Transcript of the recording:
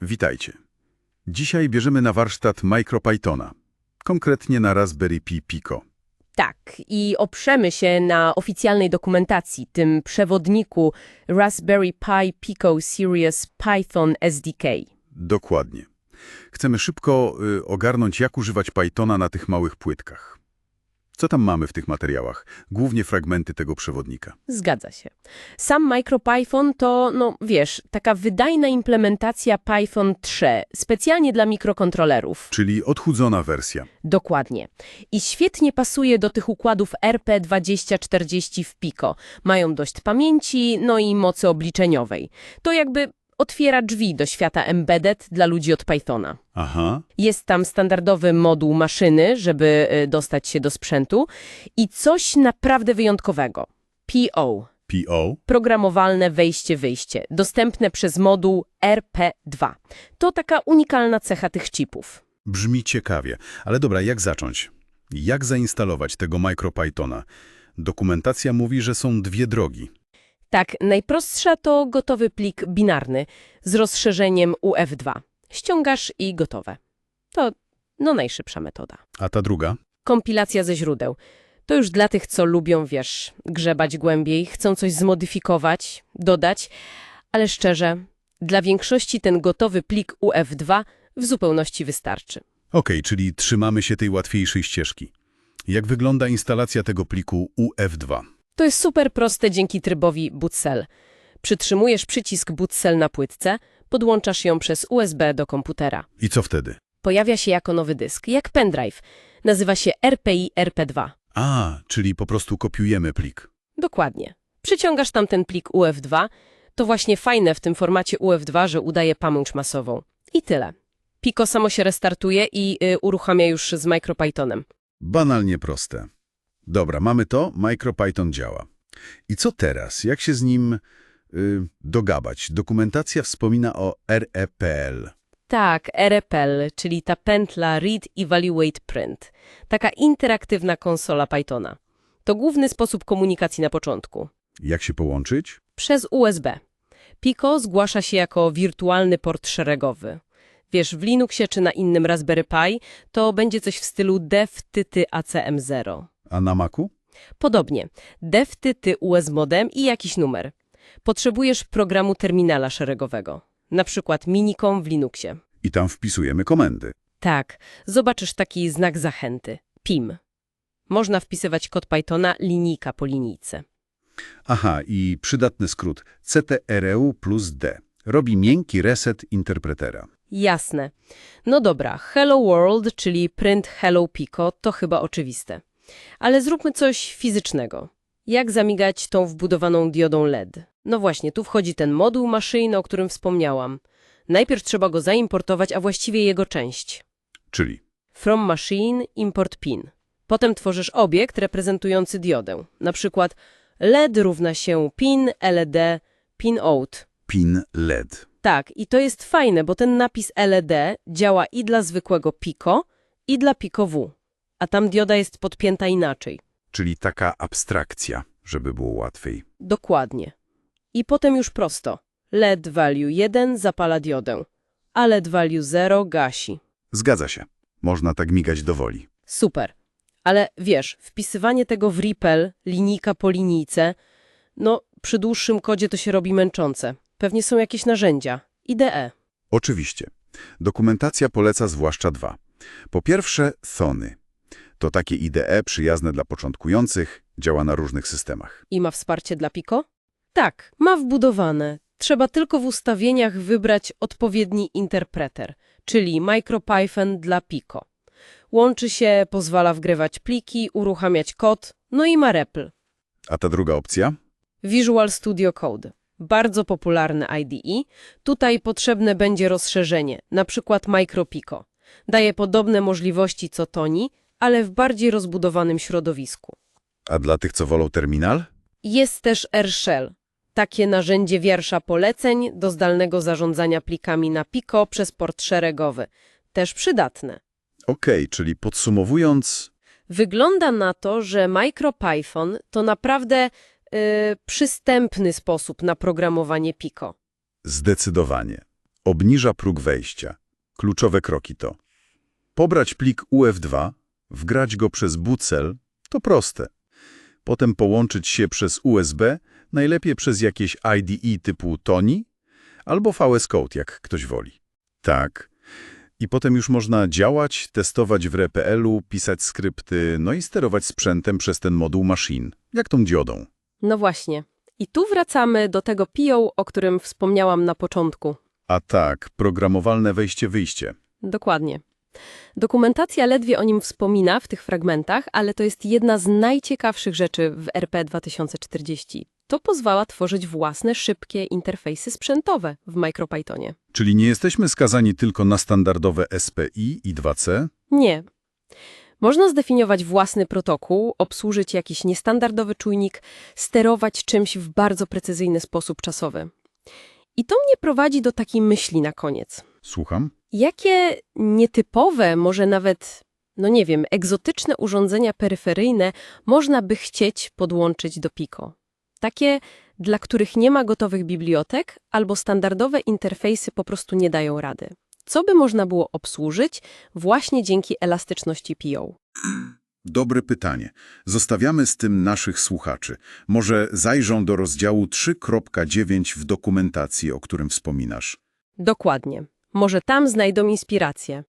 Witajcie. Dzisiaj bierzemy na warsztat MicroPythona, konkretnie na Raspberry Pi Pico. Tak, i oprzemy się na oficjalnej dokumentacji, tym przewodniku Raspberry Pi Pico Series Python SDK. Dokładnie. Chcemy szybko y, ogarnąć, jak używać Pythona na tych małych płytkach. Co tam mamy w tych materiałach? Głównie fragmenty tego przewodnika. Zgadza się. Sam MicroPython to, no wiesz, taka wydajna implementacja Python 3, specjalnie dla mikrokontrolerów. Czyli odchudzona wersja. Dokładnie. I świetnie pasuje do tych układów RP2040 w Pico. Mają dość pamięci, no i mocy obliczeniowej. To jakby otwiera drzwi do świata embedded dla ludzi od Pythona. Aha, Jest tam standardowy moduł maszyny, żeby y, dostać się do sprzętu i coś naprawdę wyjątkowego. PO. PO. Programowalne wejście-wyjście, dostępne przez moduł RP2. To taka unikalna cecha tych chipów. Brzmi ciekawie. Ale dobra, jak zacząć? Jak zainstalować tego MicroPythona? Dokumentacja mówi, że są dwie drogi. Tak, najprostsza to gotowy plik binarny z rozszerzeniem UF2. Ściągasz i gotowe. To no najszybsza metoda. A ta druga? Kompilacja ze źródeł. To już dla tych, co lubią, wiesz, grzebać głębiej, chcą coś zmodyfikować, dodać, ale szczerze, dla większości ten gotowy plik UF2 w zupełności wystarczy. Okej, czyli trzymamy się tej łatwiejszej ścieżki. Jak wygląda instalacja tego pliku UF2? To jest super proste dzięki trybowi Boot Cell. Przytrzymujesz przycisk Boot Cell na płytce, podłączasz ją przez USB do komputera. I co wtedy? Pojawia się jako nowy dysk, jak pendrive. Nazywa się RPI RP2. A, czyli po prostu kopiujemy plik. Dokładnie. Przyciągasz tam ten plik UF2. To właśnie fajne w tym formacie UF2, że udaje pamięć masową. I tyle. Pico samo się restartuje i y, uruchamia już z MicroPythonem. Banalnie proste. Dobra, mamy to, MicroPython działa. I co teraz? Jak się z nim y, dogabać? Dokumentacja wspomina o REPL. Tak, REPL, czyli ta pętla Read, Evaluate, Print. Taka interaktywna konsola Pythona. To główny sposób komunikacji na początku. Jak się połączyć? Przez USB. Pico zgłasza się jako wirtualny port szeregowy. Wiesz, w Linuxie czy na innym Raspberry Pi to będzie coś w stylu dev tyty ACM0. A na Macu? Podobnie, dev tyty US modem i jakiś numer. Potrzebujesz programu terminala szeregowego, na przykład Minicom w Linuxie. I tam wpisujemy komendy. Tak, zobaczysz taki znak zachęty. PIM. Można wpisywać kod Pythona linijka po linijce. Aha, i przydatny skrót CTRU plus D. Robi miękki reset interpretera. Jasne. No dobra, Hello World, czyli print Hello Pico, to chyba oczywiste. Ale zróbmy coś fizycznego. Jak zamigać tą wbudowaną diodą LED? No właśnie, tu wchodzi ten moduł maszyny, o którym wspomniałam. Najpierw trzeba go zaimportować, a właściwie jego część. Czyli From machine import pin. Potem tworzysz obiekt reprezentujący diodę. Na przykład LED równa się pin LED pin out. pin LED. Tak, i to jest fajne, bo ten napis LED działa i dla zwykłego Pico, i dla Pico W. A tam dioda jest podpięta inaczej. Czyli taka abstrakcja, żeby było łatwiej. Dokładnie. I potem już prosto. LED value 1 zapala diodę, a LED value 0 gasi. Zgadza się. Można tak migać do woli. Super. Ale wiesz, wpisywanie tego w REPL, linijka po linijce, no przy dłuższym kodzie to się robi męczące. Pewnie są jakieś narzędzia. IDE. Oczywiście. Dokumentacja poleca zwłaszcza dwa. Po pierwsze, Thony. To takie IDE przyjazne dla początkujących, działa na różnych systemach. I ma wsparcie dla Pico? Tak, ma wbudowane. Trzeba tylko w ustawieniach wybrać odpowiedni interpreter, czyli MicroPython dla Pico. Łączy się, pozwala wgrywać pliki, uruchamiać kod, no i ma REPL. A ta druga opcja? Visual Studio Code. Bardzo popularny IDE. Tutaj potrzebne będzie rozszerzenie, na przykład MicroPico. Daje podobne możliwości co Toni, ale w bardziej rozbudowanym środowisku. A dla tych, co wolą terminal? Jest też AirShell. Takie narzędzie wiersza poleceń do zdalnego zarządzania plikami na Pico przez port szeregowy. Też przydatne. Okej, czyli podsumowując, Wygląda na to, że MicroPython to naprawdę y, przystępny sposób na programowanie Pico. zdecydowanie. obniża próg wejścia. Kluczowe kroki to pobrać plik UF2, wgrać go przez bucel, to proste. Potem połączyć się przez USB, najlepiej przez jakieś IDE typu Tony albo VS Code, jak ktoś woli. Tak. I potem już można działać, testować w RPL-u, pisać skrypty, no i sterować sprzętem przez ten moduł machine, jak tą diodą. No właśnie. I tu wracamy do tego PO, o którym wspomniałam na początku. A tak, programowalne wejście-wyjście. Dokładnie. Dokumentacja ledwie o nim wspomina w tych fragmentach, ale to jest jedna z najciekawszych rzeczy w RP 2040. To pozwala tworzyć własne, szybkie interfejsy sprzętowe w MicroPythonie. Czyli nie jesteśmy skazani tylko na standardowe SPI i 2C? Nie. Można zdefiniować własny protokół, obsłużyć jakiś niestandardowy czujnik, sterować czymś w bardzo precyzyjny sposób czasowy. I to mnie prowadzi do takiej myśli na koniec. Słucham? Jakie nietypowe, może nawet, no nie wiem, egzotyczne urządzenia peryferyjne można by chcieć podłączyć do Pico? Takie, dla których nie ma gotowych bibliotek albo standardowe interfejsy po prostu nie dają rady. Co by można było obsłużyć właśnie dzięki elastyczności PO? Dobre pytanie. Zostawiamy z tym naszych słuchaczy. Może zajrzą do rozdziału 3.9 w dokumentacji, o którym wspominasz. Dokładnie. Może tam znajdą inspirację.